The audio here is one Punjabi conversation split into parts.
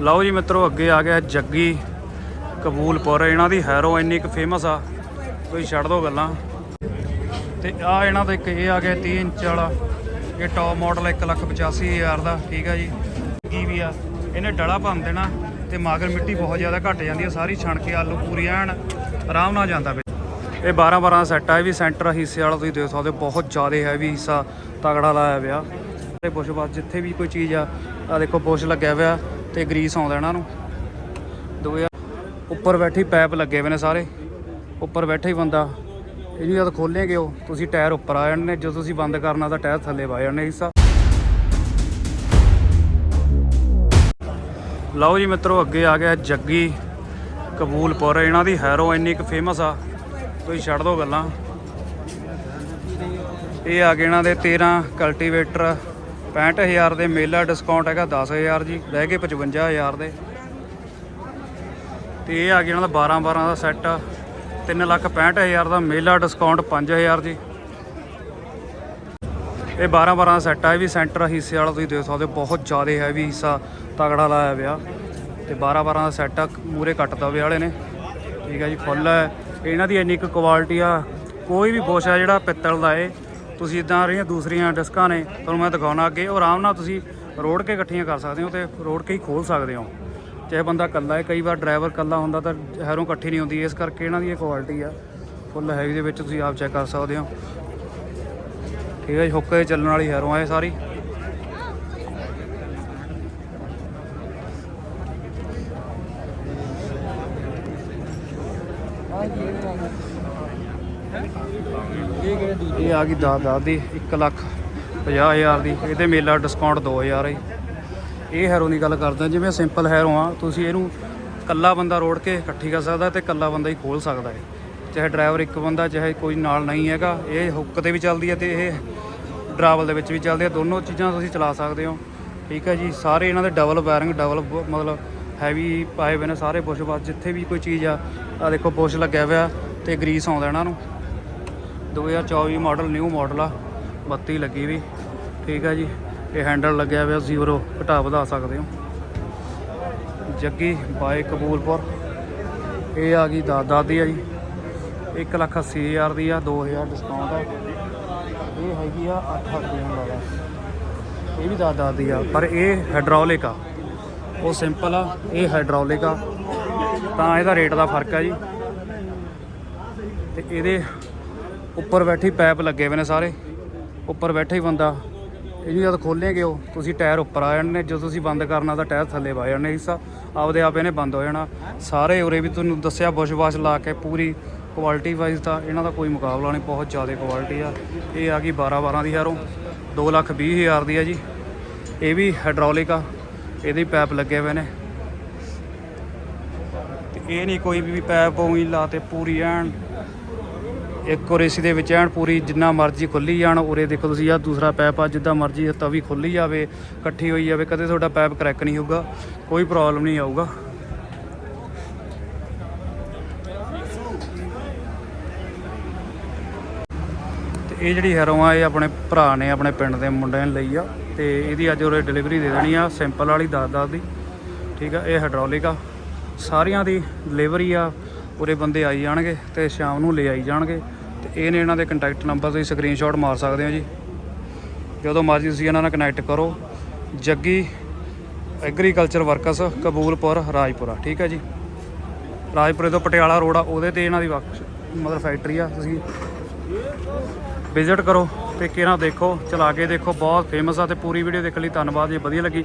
ਲਓ ਜੀ ਮਿੱਤਰੋ, ਅੱਗੇ ਆ ਗਿਆ ਜੱਗੀ ਕਬੂਲਪੁਰ। ਇਹਨਾਂ ਦੀ ਹੈਰੋ ਇੰਨੀ ਕੁ ਫੇਮਸ ਆ। ਕੋਈ ਛੱਡ ਦੋ ਗੱਲਾਂ। ਤੇ ਆ ਇਹਨਾਂ ਦਾ ਇੱਕ ਇਹ ਆ ਗਿਆ 30 ਇੰਚ ਵਾਲਾ। ਇਹ ਟੌਪ ਮਾਡਲ 185000 ਦਾ, ਠੀਕ ਆ ਜੀ। ਕੀ ਵੀ ਆ। ਇਹਨੇ ਡਲਾ ਭੰਨ ਦੇਣਾ ਤੇ ਮਾਗਰ ਮਿੱਟੀ ਬਹੁਤ ਜ਼ਿਆਦਾ ਘਟ ਜਾਂਦੀ ਆ। ਸਾਰੀ ਛਣ ਕੇ ਆਲੂ ਪੂਰੀ ਐਨ ਆਰਾਮ ਨਾਲ ਜਾਂਦਾ ਵਿੱਚ। ਇਹ 12 12 ਸੈੱਟ ਆ, ਇਹ ਵੀ ਸੈਂਟਰ ਹਿੱਸੇ ਵਾਲਾ ਤੁਸੀਂ ਦੇਖ ਸਕਦੇ ਹੋ। ਬਹੁਤ ਜ਼ਿਆਦਾ ਹੈਵੀ ਹਿੱਸਾ ਤਗੜਾ ਲਾਇਆ ਪਿਆ ਤੇ ਬੁਸ਼ ਬਾਅਦ ਜਿੱਥੇ ਵੀ ਕੋਈ ਚੀਜ਼ ਆ ਆ ਦੇਖੋ ਬੁਸ਼ ਲੱਗਿਆ ਹੋਇਆ। ਤੇ ਗਰੀਸ ਆਉਂਦਾ ਇਹਨਾਂ ਨੂੰ। ਦੋ ਉੱਪਰ ਬੈਠੀ ਪੈਪ ਲੱਗੇ ਹੋਏ ਨੇ ਸਾਰੇ। ਉੱਪਰ ਬੈਠਾ ਹੀ ਬੰਦਾ। ਇਹਨੂੰ ਜਦ ਖੋਲੇਗੇ ਉਹ, ਤੁਸੀਂ ਟਾਇਰ ਉੱਪਰ ਆ ਜਾਣੇ ਨੇ ਜਦੋਂ ਤੁਸੀਂ ਬੰਦ ਕਰਨਾ ਤਾਂ ਟਾਇਰ ਥੱਲੇ ਵਾ ਜਾਣੇ ਹਿੱਸਾ। ਲਓ ਜੀ ਮਿੱਤਰੋ, ਅੱਗੇ ਆ ਗਿਆ ਜੱਗੀ ਕਬੂਲਪੁਰ। ਇਹਨਾਂ ਦੀ ਹੈਰੋ ਇੰਨੀ ਕੁ ਫੇਮਸ ਆ। ਤੁਸੀਂ ਛੱਡ ਦੋ ਗੱਲਾਂ। ਇਹ ਆ ਗਏ ਇਹਨਾਂ ਦੇ 13 ਕਲਟੀਵੇਟਰ 65000 ਦੇ ਮੇਲਾ ਡਿਸਕਾਊਂਟ ਹੈਗਾ 10000 ਜੀ ਰਹਿ ਗਏ 55000 ਦੇ। ਤੇ ਇਹ ਆ ਗਿਆ ਇਹਨਾਂ ਦਾ 12 12 ਦਾ ਸੈੱਟ 3 ਲੱਖ 65000 ਦਾ ਮੇਲਾ ਡਿਸਕਾਊਂਟ 5000 ਜੀ। ਇਹ 12 12 ਦਾ ਸੈੱਟ ਆ, ਇਹ ਵੀ ਸੈਂਟਰ ਹਿੱਸੇ ਵਾਲਾ ਤੁਸੀਂ ਦੇਖ ਸਕਦੇ ਹੋ, ਬਹੁਤ ਜ਼ਿਆਦਾ ਹੈਵੀ ਹਿੱਸਾ ਤਗੜਾ ਲਾਇਆ ਪਿਆ ਤੇ 12 12 ਦਾ ਸੈੱਟ ਆ ਮੂਰੇ ਕੱਟ ਦਵੇ ਵਾਲੇ ਨੇ। ਠੀਕ ਹੈ ਜੀ, ਫੁੱਲ ਹੈ ਇਹਨਾਂ ਦੀ ਇੰਨੀ ਕੁ ਕੁਆਲਿਟੀ ਆ, ਕੋਈ ਵੀ ਬੋਸ਼ ਆ ਜਿਹੜਾ ਪਿੱਤਲ ਦਾ ਏ ਤੁਸੀਂ ਇਦਾਂ ਰਹੀਆਂ, ਦੂਸਰੀਆਂ ਡਿਸਕਾਂ ਨੇ, ਤੁਹਾਨੂੰ ਮੈਂ ਦਿਖਾਉਣਾ ਅੱਗੇ। ਉਹ ਆਰਾਮ ਨਾਲ ਤੁਸੀਂ ਰੋੜ ਕੇ ਇਕੱਠੀਆਂ ਕਰ ਸਕਦੇ ਹੋ ਤੇ ਰੋੜ ਕੇ ਹੀ ਖੋਲ ਸਕਦੇ ਹੋ। ਚਾਹੇ ਬੰਦਾ ਇਕੱਲਾ ਹੈ, ਕਈ ਵਾਰ ਡਰਾਈਵਰ ਇਕੱਲਾ ਹੁੰਦਾ ਤਾਂ ਹੈਰੋਂ ਇਕੱਠੀ ਨਹੀਂ ਹੁੰਦੀ। ਇਸ ਕਰਕੇ ਇਹਨਾਂ ਦੀ ਇਹ ਕੁਆਲਿਟੀ ਆ। ਫੁੱਲ ਹੈਵੀ ਦੇ ਵਿੱਚ ਤੁਸੀਂ ਆਪ ਚੈੱਕ ਕਰ ਸਕਦੇ ਹੋ। ਠੀਕ ਹੈ ਜੀ, ਹੁੱਕ ਦੇ ਚੱਲਣ ਵਾਲੀ ਹੈਰੋਂ ਆ ਇਹ ਸਾਰੀ। ਇਹ ਆ ਗਈ ਦਸ ਦਸ ਦੀ 1 ਲੱਖ 50000 ਦੀ। ਇਹਦੇ ਮੇਲਾ ਡਿਸਕਾਊਂਟ 2000 ਹੈ ਇਹ ਹੈਰੋ ਦੀ ਗੱਲ ਕਰਦਾ, ਜਿਵੇਂ ਸਿੰਪਲ ਹੈਰੋ ਆ, ਤੁਸੀਂ ਇਹਨੂੰ ਕੱਲਾ ਬੰਦਾ ਰੋੜ ਕੇ ਇਕੱਠੀ ਕਰ ਸਕਦਾ ਤੇ ਕੱਲਾ ਬੰਦਾ ਹੀ ਖੋਲ ਸਕਦਾ ਹੈ। ਚਾਹੇ ਡਰਾਈਵਰ ਇੱਕ ਬੰਦਾ, ਚਾਹੇ ਕੋਈ ਨਾਲ ਨਹੀਂ ਹੈਗਾ, ਇਹ ਹੁੱਕ ਤੇ ਵੀ ਚੱਲਦੀ ਹੈ ਤੇ ਇਹ ਡਰਾਵਲ ਦੇ ਵਿੱਚ ਵੀ ਚੱਲਦੀ ਹੈ। ਦੋਨੋਂ ਚੀਜ਼ਾਂ ਤੁਸੀਂ ਚਲਾ ਸਕਦੇ ਹੋ। ਠੀਕ ਹੈ ਜੀ, ਸਾਰੇ ਇਹਨਾਂ ਦੇ ਡਬਲ ਵਾਇਰਿੰਗ ਡਬਲ ਮਤਲਬ ਹੈਵੀ ਪਾਏ ਹੋਏ ਨੇ ਸਾਰੇ ਬੁਸ਼ ਬਾਸ ਜਿੱਥੇ ਵੀ ਕੋਈ ਚੀਜ਼ ਆ ਆ ਦੇਖੋ ਬੁਸ਼ ਲੱਗਿਆ ਹੋਇਆ ਤੇ ਗਰੀਸ ਆਉਂਦਾ ਇਹਨਾਂ ਨੂੰ। 2024 ਮਾਡਲ ਨਿਊ ਮਾਡਲ ਆ। ਬੱਤੀ ਲੱਗੀ ਵੀ। ਠੀਕ ਆ ਜੀ। ਇਹ ਹੈਂਡਲ ਲੱਗਿਆ ਹੋਇਆ ਜ਼ੀਰੋ ਘਟਾ ਵਧਾ ਸਕਦੇ ਹੋ। ਜੱਗੀ ਬਾਈ ਕਬੂਲਪੁਰ ਇਹ ਆ ਗਈ ਦਾਦਾ ਦੀ ਆ ਜੀ। 1 ਲੱਖ 80 ਹਜ਼ਾਰ ਦੀ ਆ 2000 ਡਿਸਕਾਊਂਟ ਆ। ਇਹ ਹੈਗੀ ਆ 8 ਅੱਠ ਦੇਣ ਵਾਲਾ ਇਹ ਵੀ ਦਾ ਦੀ ਆ, ਪਰ ਇਹ ਹਾਈਡ੍ਰੋਲਿਕ ਆ। ਉਹ ਸਿੰਪਲ ਆ, ਇਹ ਹਾਈਡ੍ਰੋਲਿਕ ਆ। ਤਾਂ ਇਹਦਾ ਰੇਟ ਦਾ ਫ਼ਰਕ ਆ ਜੀ। ਤੇ ਇਹਦੇ ਉੱਪਰ ਬੈਠੀ ਪੈਪ ਲੱਗੇ ਹੋਏ ਨੇ ਸਾਰੇ। ਉੱਪਰ ਬੈਠਾ ਹੀ ਬੰਦਾ। ਇਹਨੂੰ ਜਦ ਖੋਲੇਗੇ ਉਹ, ਤੁਸੀਂ ਟਾਇਰ ਉੱਪਰ ਆ ਜਾਣੇ ਜਦੋਂ ਤੁਸੀਂ ਬੰਦ ਕਰਨਾ ਤਾਂ ਟਾਇਰ ਥੱਲੇ ਵਾ ਜਾਣੇ ਹਿੱਸਾ। ਆਪਦੇ ਆਪ ਇਹਨੇ ਬੰਦ ਹੋ ਜਾਣਾ। ਸਾਰੇ ਉਰੇ ਵੀ ਤੁਹਾਨੂੰ ਦੱਸਿਆ ਬੁਸ਼ ਵਾਸ਼ ਲਾ ਕੇ ਪੂਰੀ ਕੁਆਲਿਟੀ ਵਾਈਜ਼ ਤਾਂ ਇਹਨਾਂ ਦਾ ਕੋਈ ਮੁਕਾਬਲਾ ਨਹੀਂ, ਬਹੁਤ ਜ਼ਿਆਦਾ ਕੁਆਲਿਟੀ ਆ। ਇਹ ਆ ਗਈ 12 12 ਦੀ ਹੈਰੋ। 2 ਲੱਖ 20 ਹਜ਼ਾਰ ਦੀ ਆ ਜੀ। ਇਹ ਵੀ ਹਾਈਡ੍ਰੋਲਿਕ ਆ। ਇਹਦੇ ਪੈਪ ਲੱਗੇ ਹੋਏ ਨੇ। ਤੇ ਇਹ ਨਹੀਂ ਕੋਈ ਵੀ ਪੈਪ ਉਹੀ ਲਾ ਤੇ ਪੂਰੀ ਐਨ ਇੱਕ ਔਰ ਏਸੀ ਦੇ ਵਿੱਚ ਐਨ ਪੂਰੀ ਜਿੰਨਾ ਮਰਜ਼ੀ ਖੁੱਲੀ ਜਾਣ, ਉਰੇ ਦੇਖੋ ਤੁਸੀਂ ਆ ਦੂਸਰਾ ਪੈਪ ਆ, ਜਿੱਦਾਂ ਮਰਜ਼ੀ ਤਵੀ ਖੁੱਲੀ ਜਾਵੇ, ਇਕੱਠੀ ਹੋਈ ਜਾਵੇ, ਕਦੇ ਤੁਹਾਡਾ ਪੈਪ ਕਰੈਕ ਨਹੀਂ ਹੋਊਗਾ, ਕੋਈ ਪ੍ਰੋਬਲਮ ਨਹੀਂ ਆਊਗਾ। ਤੇ ਇਹ ਜਿਹੜੀ ਹੈਰੋ ਆ, ਇਹ ਆਪਣੇ ਭਰਾ ਨੇ ਆਪਣੇ ਪਿੰਡ ਦੇ ਮੁੰਡਿਆਂ ਨੇ ਲਈ ਆ, ਤੇ ਇਹਦੀ ਅੱਜ ਉਰੇ ਡਿਲੀਵਰੀ ਦੇ ਦੇਣੀ ਆ, ਸਿੰਪਲ ਵਾਲੀ 10-10 ਦੀ, ਠੀਕ ਆ, ਇਹ ਹਾਈਡ੍ਰੋਲਿਕ ਆ। ਸਾਰੀਆਂ ਦੀ ਡਿਲੀਵਰੀ ਆ ਉਰੇ ਬੰਦੇ ਆਈ ਜਾਣਗੇ ਤੇ ਸ਼ਾਮ ਨੂੰ ਲੈ ਆਈ ਜਾਣਗੇ। ਤੇ ਇਹ ਨੇ ਇਹਨਾਂ ਦੇ ਕੰਟੈਕਟ ਨੰਬਰ ਤੁਸੀਂ ਸਕਰੀਨਸ਼ਾਟ ਮਾਰ ਸਕਦੇ ਹੋ ਜੀ। ਜਦੋਂ ਮਰਜ਼ੀ ਤੁਸੀਂ ਇਹਨਾਂ ਨਾਲ ਕਨੈਕਟ ਕਰੋ। ਜੱਗੀ ਐਗਰੀਕਲਚਰ ਵਰਕਰਸ ਕਬੂਲਪੁਰ, ਰਾਜਪੁਰਾ, ਠੀਕ ਹੈ ਜੀ। ਰਾਜਪੁਰੇ ਤੋਂ ਪਟਿਆਲਾ ਰੋਡ ਆ, ਉਹਦੇ ਤੇ ਇਹਨਾਂ ਦੀ ਵਰਕ ਮਤਲਬ ਫੈਕਟਰੀ ਆ। ਤੁਸੀਂ ਵਿਜ਼ਿਟ ਕਰੋ ਤੇ ਕਿਹਨਾਂ ਦੇਖੋ, ਚਲਾ ਕੇ ਦੇਖੋ। ਬਹੁਤ ਫੇਮਸ ਆ ਤੇ ਪੂਰੀ ਵੀਡੀਓ ਦੇਖਣ ਲਈ ਧੰਨਵਾਦ ਜੇ, ਵਧੀਆ ਲੱਗੀ।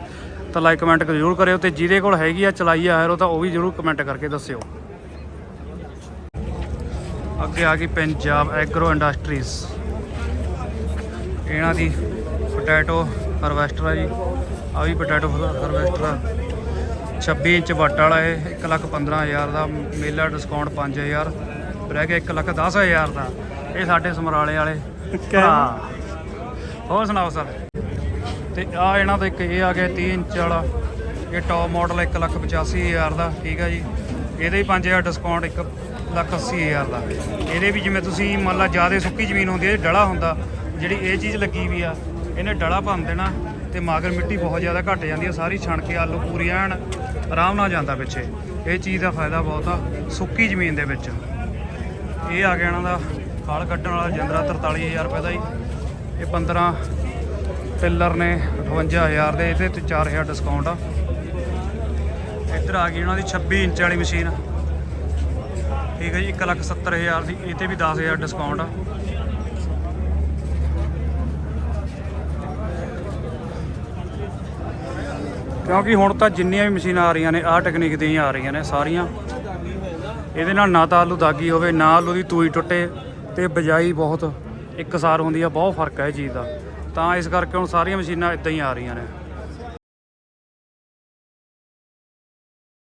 ਤਾਂ ਲਾਈਕ ਕਮੈਂਟ ਜ਼ਰੂਰ ਕਰਿਓ ਤੇ ਜਿਹਦੇ ਕੋਲ ਹੈਗੀ ਆ ਚਲਾਈ ਆ ਹੈਰੋ ਤਾਂ ਉਹ ਵੀ ਜ਼ਰੂਰ ਕਮੈਂਟ ਕਰਕੇ ਦੱਸਿਓ। ਅੱਗੇ ਆ ਗਈ ਪੰਜਾਬ ਐਗਰੋ ਇੰਡਸਟਰੀਜ਼। ਇਹਨਾਂ ਦੀ ਪੋਟੈਟੋ ਹਾਰਵੈਸਟਰ ਆ ਜੀ। ਆ ਵੀ ਪੋਟੈਟੋ ਹਾਰਵੈਸਟਰ ਆ। 26 ਇੰਚ ਵੱਟ ਵਾਲਾ ਇਹ 1 ਲੱਖ 15000 ਦਾ। ਮੇਲਾ ਡਿਸਕਾਊਂਟ 5000 ਰਹਿ ਗਿਆ 1 ਲੱਖ 10000 ਦਾ। ਇਹ ਸਾਡੇ ਸਮਰਾਲੇ ਵਾਲੇ ਭਰਾ। ਹੋਰ ਸੁਣਾਓ ਸਰ? ਤੇ ਆ ਇਹਨਾਂ ਦਾ ਇੱਕ ਇਹ ਆ ਗਿਆ 30 ਇੰਚ ਵਾਲਾ। ਇਹ ਟੌਪ ਮਾਡਲ 1 ਲੱਖ 85000 ਦਾ। ਠੀਕ ਆ ਜੀ। ਇਹਦੇ ਹੀ 5000 ਡਿਸਕਾਊਂਟ 1 ਲੱਖ 80000 ਦਾ। ਇਹਦੇ ਵੀ ਜਿਵੇਂ ਤੁਸੀਂ ਮੰਨ ਲਾ ਜ਼ਿਆਦਾ ਸੁੱਕੀ ਜ਼ਮੀਨ ਹੁੰਦੀ ਹੈ ਡਲਾ ਹੁੰਦਾ, ਜਿਹੜੀ ਇਹ ਚੀਜ਼ ਲੱਗੀ ਵੀ ਆ, ਇਹਨੇ ਡਲਾ ਭੰਨ ਦੇਣਾ ਤੇ ਮਾਗਰ ਮਿੱਟੀ ਬਹੁਤ ਜ਼ਿਆਦਾ ਘਟ ਜਾਂਦੀ ਹੈ, ਸਾਰੀ ਛਣ ਕੇ ਆਲੂ ਪੂਰੀ ਐਨ ਆਰਾਮ ਨਾਲ ਜਾਂਦਾ ਪਿੱਛੇ। ਇਹ ਚੀਜ਼ ਦਾ ਫਾਇਦਾ ਬਹੁਤ ਆ ਸੁੱਕੀ ਜ਼ਮੀਨ ਦੇ ਵਿੱਚ। ਇਹ ਆ ਗਿਆ ਇਹਨਾਂ ਦਾ ਖਾਲ ਕੱਢਣ ਵਾਲਾ ਜਿੰਦਰਾ 43000 ਰੁਪਏ ਦਾ ਜੀ। ਇਹ 15 ਪਿੱਲਰ ਨੇ 58000 ਦੇ, ਇਹਦੇ ਤੇ 4000 ਡਿਸਕਾਊਂਟ ਆ। ਇੱਧਰ ਆ ਗਈ ਉਹਨਾਂ ਦੀ 26 ਇੰਚ ਵਾਲੀ ਮਸ਼ੀਨ। ਠੀਕ ਹੈ ਜੀ 170000 ਦੀ ਇਹ ਤੇ ਵੀ 10000 ਡਿਸਕਾਊਂਟ ਆ। ਕਿਉਂਕਿ ਹੁਣ ਤਾਂ ਜਿੰਨੀਆਂ ਵੀ ਮਸ਼ੀਨਾਂ ਆ ਰਹੀਆਂ ਨੇ, ਆਹ ਟੈਕਨੀਕ ਦੀਆਂ ਹੀ ਆ ਰਹੀਆਂ ਨੇ ਸਾਰੀਆਂ। ਇਹਦੇ ਨਾਲ ਨਾ ਤਾਂ ਆਲੂ ਦਾਗੀ ਹੋਵੇ, ਨਾ ਆਲੂ ਦੀ ਤੂਈ ਟੁੱਟੇ, ਤੇ ਬਜਾਈ ਬਹੁਤ ਇੱਕਸਾਰ ਹੁੰਦੀ ਆ, ਬਹੁਤ ਫ਼ਰਕ ਹੈ ਇਹ ਚੀਜ਼ ਦਾ। ਤਾਂ ਇਸ ਕਰਕੇ ਹੁਣ ਸਾਰੀਆਂ ਮਸ਼ੀਨਾਂ ਇਦਾਂ ਹੀ ਆ ਰਹੀਆਂ ਨੇ।